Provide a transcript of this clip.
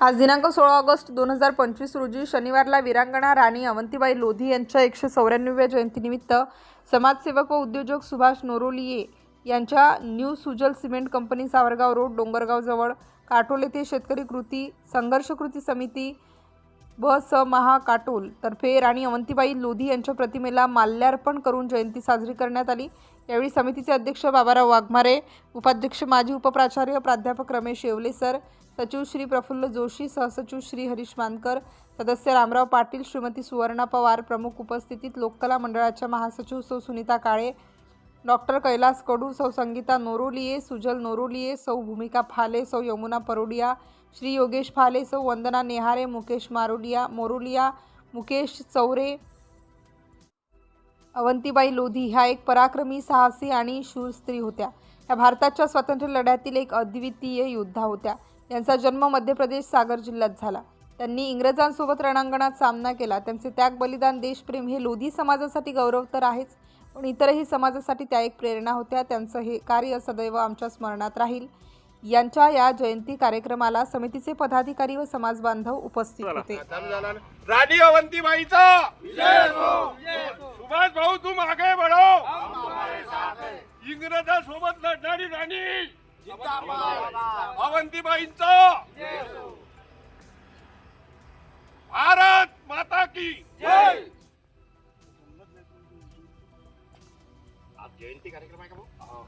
आज दिनांक सोळा ऑगस्ट दोन हजार पंचवीस रोजी शनिवारला वीरांगणा राणी अवंतीबाई लोधी यांच्या एकशे चौऱ्याण्णव्या जयंतीनिमित्त समाजसेवक व उद्योजक सुभाष नोरोलिये यांच्या new Sujal cement company Savargaon road डोंगरगावजवळ Katol येथे शेतकरी कृती संघर्ष कृती समिती व स महा काटोल तर्फे राणी अवंतीबाई लोधी यांच्या प्रतिमेला माल्यार्पण करून जयंती साजरी करण्यात आली. यावेळी समितीचे अध्यक्ष बाबाराव वाघमारे उपाध्यक्ष माजी उपप्राचार्य प्राध्यापक रमेश येवले सर सचिव श्री प्रफुल्ल जोशी सहसचिव श्री हरीश मानकर सदस्य रामराव पाटील श्रीमती सुवर्णा पवार प्रमुख उपस्थितीत लोककला मंडळाच्या महासचिव सौ सुनीता काळे डॉक्टर कैलास कडू सौ संगीता नोरोलिये सुजल नोरोलिये सौ भूमिका फाले सौ यमुना परोडिया श्री योगेश फाले सौ वंदना नेहारे मुकेश मारोलिया मोरोलिया मुकेश चौरे अवंतीबाई लोधी ह्या एक पराक्रमी साहसी आणि शूर स्त्री होत्या. ह्या भारताच्या स्वातंत्र्य लढ्यातील एक अद्वितीय योद्धा होत्या. यांचा जन्म मध्य प्रदेश सागर जिल्ह्यात झाला. त्यांनी इंग्रजांसोबत रणांगणात सामना केला. त्यांचे त्याग बलिदान देशप्रेम हे लोधी समाजासाठी गौरव तर आहेच पण इतरही समाजासाठी त्या एक प्रेरणा होत्या. त्यांचं हे कार्य सदैव आमच्या स्मरणात राहील. यांच्या या जयंती कार्यक्रमाला समितीचे पदाधिकारी व समाज बांधव उपस्थित होते. राणी अवंतीबाईचा! सुभाष भाऊ तुम आगे बढ़ो इंग्रजा सोबत लढणारी राणी. अवंतीबाईंचा! भारत माता की आज जयंती कार्यक्रम आहे का भाऊ